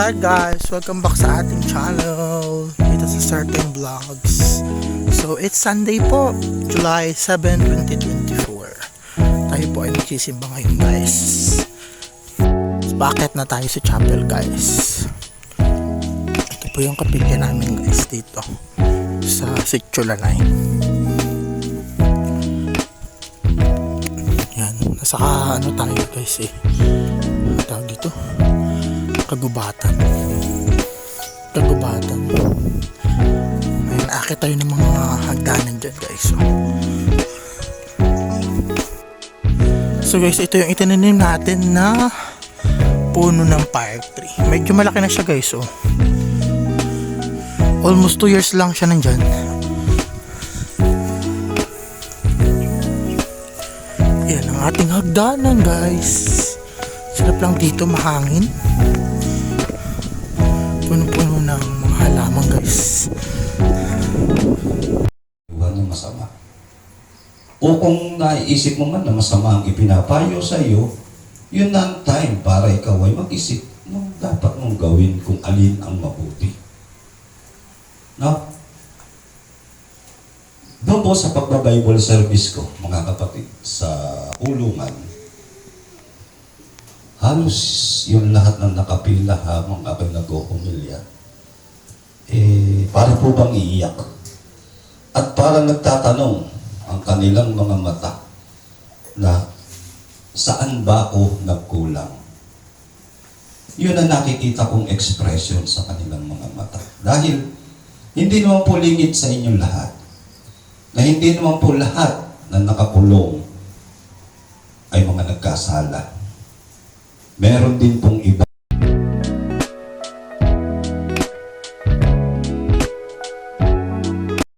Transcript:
Hi guys! Welcome back sa ating channel dito sa Certain Vlogs. So it's Sunday po, July 7, 2024. Tayo po ay magsisimba ngayon guys. Bakit na tayo sa chapel guys? Ito po yung kapilya namin guys dito sa Sitio Lanay. Yan, nasa ano tayo guys eh. Ano tawag dito? Kagubatan. Kagubatan. Ayun akit tayo ng mga hagdanan dyan guys. So. so guys ito yung itinanim natin na puno ng fire tree. Medyo malaki na siya guys oh. almost 2 years lang siya nandyan. Yan ang ating hagdanan guys sarap lang dito mahangin puno-puno ng mga halaman guys ng masama. O kung naiisip mo man na masama ang ipinapayo sa iyo, yun na ang time para ikaw ay mag-isip ng dapat mong gawin kung alin ang mabuti. No? Doon po sa pagbabible service ko, mga kapatid, sa ulungan, halos yung lahat ng nakapila habang ako'y nag-uumilya, eh, para po bang iiyak? At parang nagtatanong ang kanilang mga mata na saan ba ako nagkulang? Yun ang nakikita kong expression sa kanilang mga mata. Dahil hindi naman po lingid sa inyong lahat. Na hindi naman po lahat na nakakulong ay mga nagkasala. Meron din pong iba